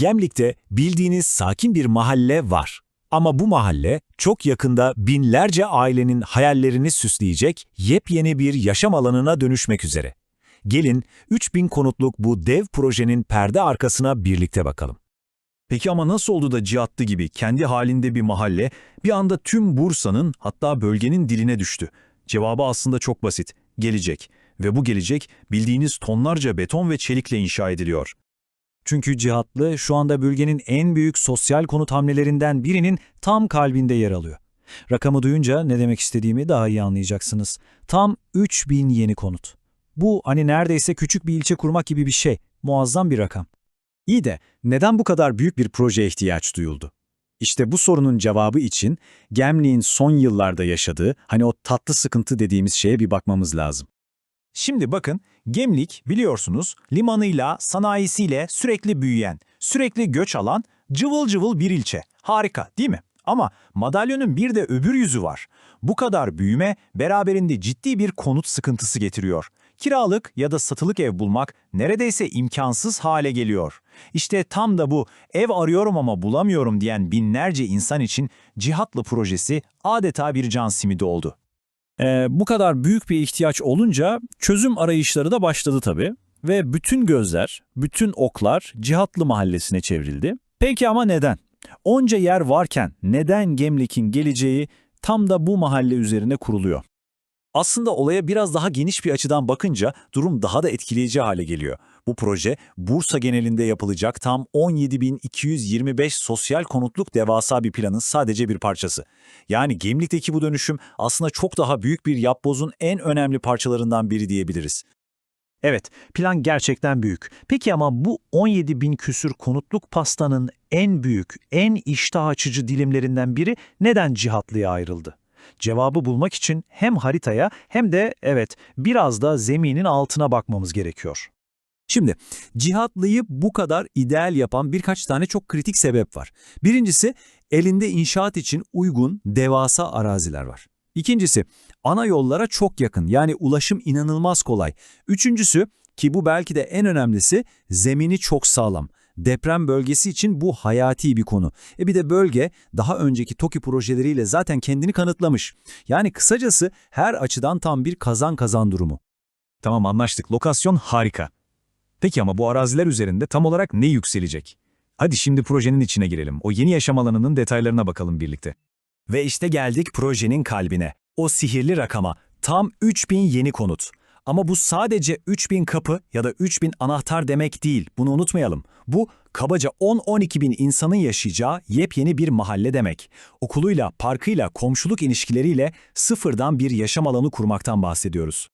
Gemlik'te bildiğiniz sakin bir mahalle var. Ama bu mahalle çok yakında binlerce ailenin hayallerini süsleyecek yepyeni bir yaşam alanına dönüşmek üzere. Gelin 3000 konutluk bu dev projenin perde arkasına birlikte bakalım. Peki ama nasıl oldu da Cihatlı gibi kendi halinde bir mahalle bir anda tüm Bursa'nın hatta bölgenin diline düştü? Cevabı aslında çok basit. Gelecek. Ve bu gelecek bildiğiniz tonlarca beton ve çelikle inşa ediliyor. Çünkü Cihatlı şu anda bölgenin en büyük sosyal konut hamlelerinden birinin tam kalbinde yer alıyor. Rakamı duyunca ne demek istediğimi daha iyi anlayacaksınız. Tam 3000 yeni konut. Bu hani neredeyse küçük bir ilçe kurmak gibi bir şey. Muazzam bir rakam. İyi de neden bu kadar büyük bir projeye ihtiyaç duyuldu? İşte bu sorunun cevabı için Gemliğin son yıllarda yaşadığı hani o tatlı sıkıntı dediğimiz şeye bir bakmamız lazım. Şimdi bakın, Gemlik biliyorsunuz limanıyla, sanayisiyle sürekli büyüyen, sürekli göç alan, cıvıl cıvıl bir ilçe. Harika değil mi? Ama madalyonun bir de öbür yüzü var. Bu kadar büyüme beraberinde ciddi bir konut sıkıntısı getiriyor. Kiralık ya da satılık ev bulmak neredeyse imkansız hale geliyor. İşte tam da bu ev arıyorum ama bulamıyorum diyen binlerce insan için Cihatlı projesi adeta bir can simidi oldu. Ee, bu kadar büyük bir ihtiyaç olunca çözüm arayışları da başladı tabii. Ve bütün gözler, bütün oklar Cihatlı Mahallesi'ne çevrildi. Peki ama neden? Onca yer varken neden Gemlik'in geleceği tam da bu mahalle üzerine kuruluyor? Aslında olaya biraz daha geniş bir açıdan bakınca durum daha da etkileyici hale geliyor. Bu proje Bursa genelinde yapılacak tam 17.225 sosyal konutluk devasa bir planın sadece bir parçası. Yani Gemlik'teki bu dönüşüm aslında çok daha büyük bir yapbozun en önemli parçalarından biri diyebiliriz. Evet, plan gerçekten büyük. Peki ama bu 17 bin küsür konutluk pastanın en büyük, en iştah açıcı dilimlerinden biri neden cihatlıya ayrıldı? Cevabı bulmak için hem haritaya hem de evet biraz da zeminin altına bakmamız gerekiyor. Şimdi cihatlıyı bu kadar ideal yapan birkaç tane çok kritik sebep var. Birincisi elinde inşaat için uygun devasa araziler var. İkincisi ana yollara çok yakın yani ulaşım inanılmaz kolay. Üçüncüsü ki bu belki de en önemlisi zemini çok sağlam. Deprem bölgesi için bu hayati bir konu. E bir de bölge daha önceki TOKİ projeleriyle zaten kendini kanıtlamış. Yani kısacası her açıdan tam bir kazan kazan durumu. Tamam anlaştık. Lokasyon harika. Peki ama bu araziler üzerinde tam olarak ne yükselecek? Hadi şimdi projenin içine girelim. O yeni yaşam alanının detaylarına bakalım birlikte. Ve işte geldik projenin kalbine. O sihirli rakama. Tam 3000 yeni konut. Ama bu sadece 3000 kapı ya da 3000 anahtar demek değil. Bunu unutmayalım. Bu kabaca 10-12 bin insanın yaşayacağı yepyeni bir mahalle demek. Okuluyla, parkıyla, komşuluk ilişkileriyle sıfırdan bir yaşam alanı kurmaktan bahsediyoruz.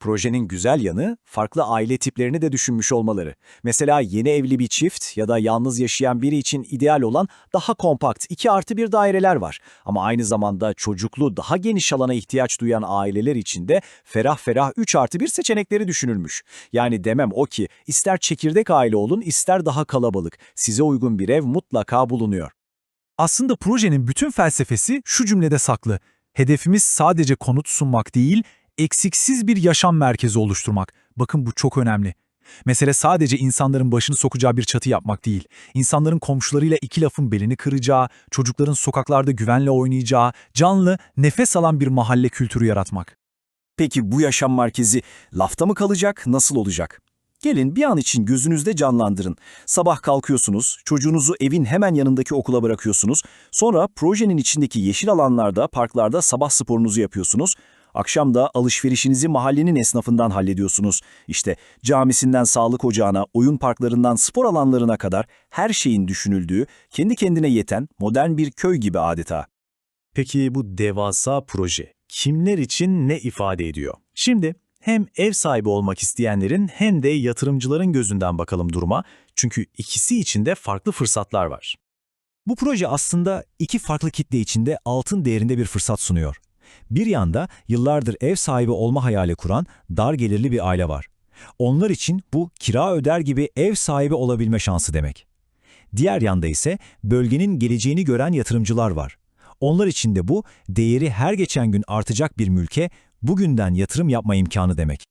Projenin güzel yanı farklı aile tiplerini de düşünmüş olmaları. Mesela yeni evli bir çift ya da yalnız yaşayan biri için ideal olan daha kompakt 2 artı 1 daireler var. Ama aynı zamanda çocuklu daha geniş alana ihtiyaç duyan aileler için de ferah ferah 3 artı 1 seçenekleri düşünülmüş. Yani demem o ki ister çekirdek aile olun ister daha kalabalık size uygun bir ev mutlaka bulunuyor. Aslında projenin bütün felsefesi şu cümlede saklı. Hedefimiz sadece konut sunmak değil, eksiksiz bir yaşam merkezi oluşturmak. Bakın bu çok önemli. Mesele sadece insanların başını sokacağı bir çatı yapmak değil. İnsanların komşularıyla iki lafın belini kıracağı, çocukların sokaklarda güvenle oynayacağı, canlı, nefes alan bir mahalle kültürü yaratmak. Peki bu yaşam merkezi lafta mı kalacak, nasıl olacak? Gelin bir an için gözünüzde canlandırın. Sabah kalkıyorsunuz, çocuğunuzu evin hemen yanındaki okula bırakıyorsunuz. Sonra projenin içindeki yeşil alanlarda, parklarda sabah sporunuzu yapıyorsunuz. Akşam da alışverişinizi mahallenin esnafından hallediyorsunuz. İşte camisinden sağlık ocağına, oyun parklarından spor alanlarına kadar her şeyin düşünüldüğü, kendi kendine yeten modern bir köy gibi adeta. Peki bu devasa proje kimler için ne ifade ediyor? Şimdi hem ev sahibi olmak isteyenlerin hem de yatırımcıların gözünden bakalım duruma. Çünkü ikisi için de farklı fırsatlar var. Bu proje aslında iki farklı kitle içinde altın değerinde bir fırsat sunuyor. Bir yanda yıllardır ev sahibi olma hayali kuran dar gelirli bir aile var. Onlar için bu kira öder gibi ev sahibi olabilme şansı demek. Diğer yanda ise bölgenin geleceğini gören yatırımcılar var. Onlar için de bu değeri her geçen gün artacak bir mülke bugünden yatırım yapma imkanı demek.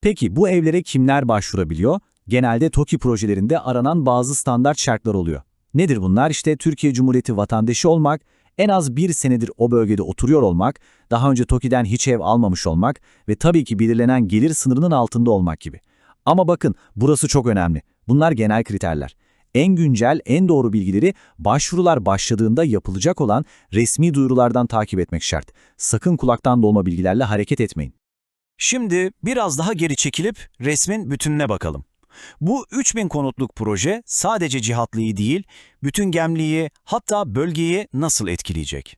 Peki bu evlere kimler başvurabiliyor? Genelde TOKİ projelerinde aranan bazı standart şartlar oluyor. Nedir bunlar? İşte Türkiye Cumhuriyeti vatandaşı olmak, en az bir senedir o bölgede oturuyor olmak, daha önce TOKİ'den hiç ev almamış olmak ve tabii ki belirlenen gelir sınırının altında olmak gibi. Ama bakın burası çok önemli. Bunlar genel kriterler. En güncel, en doğru bilgileri başvurular başladığında yapılacak olan resmi duyurulardan takip etmek şart. Sakın kulaktan dolma bilgilerle hareket etmeyin. Şimdi biraz daha geri çekilip resmin bütününe bakalım. Bu 3000 konutluk proje sadece Cihatlı'yı değil, bütün Gemli'yi hatta bölgeyi nasıl etkileyecek?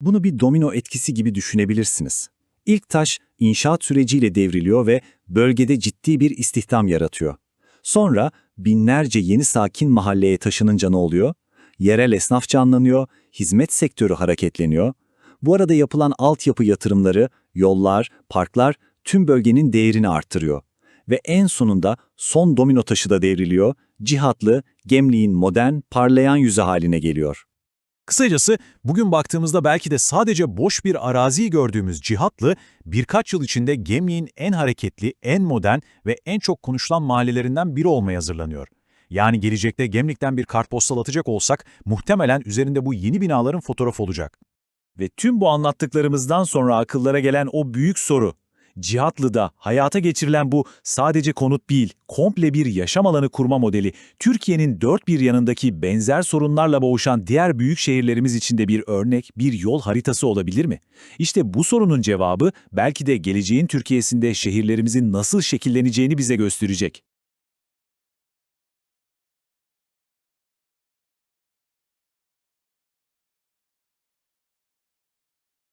Bunu bir domino etkisi gibi düşünebilirsiniz. İlk taş inşaat süreciyle devriliyor ve bölgede ciddi bir istihdam yaratıyor. Sonra binlerce yeni sakin mahalleye taşınınca ne oluyor? Yerel esnaf canlanıyor, hizmet sektörü hareketleniyor. Bu arada yapılan altyapı yatırımları, yollar, parklar tüm bölgenin değerini arttırıyor. Ve en sonunda son domino taşı da devriliyor, cihatlı, Gemliğin modern, parlayan yüzü haline geliyor. Kısacası bugün baktığımızda belki de sadece boş bir arazi gördüğümüz Cihatlı, birkaç yıl içinde Gemliğin en hareketli, en modern ve en çok konuşulan mahallelerinden biri olmaya hazırlanıyor. Yani gelecekte Gemlik'ten bir kartpostal atacak olsak muhtemelen üzerinde bu yeni binaların fotoğrafı olacak. Ve tüm bu anlattıklarımızdan sonra akıllara gelen o büyük soru. Cihatlı'da hayata geçirilen bu sadece konut değil, komple bir yaşam alanı kurma modeli, Türkiye'nin dört bir yanındaki benzer sorunlarla boğuşan diğer büyük şehirlerimiz için de bir örnek, bir yol haritası olabilir mi? İşte bu sorunun cevabı belki de geleceğin Türkiye'sinde şehirlerimizin nasıl şekilleneceğini bize gösterecek.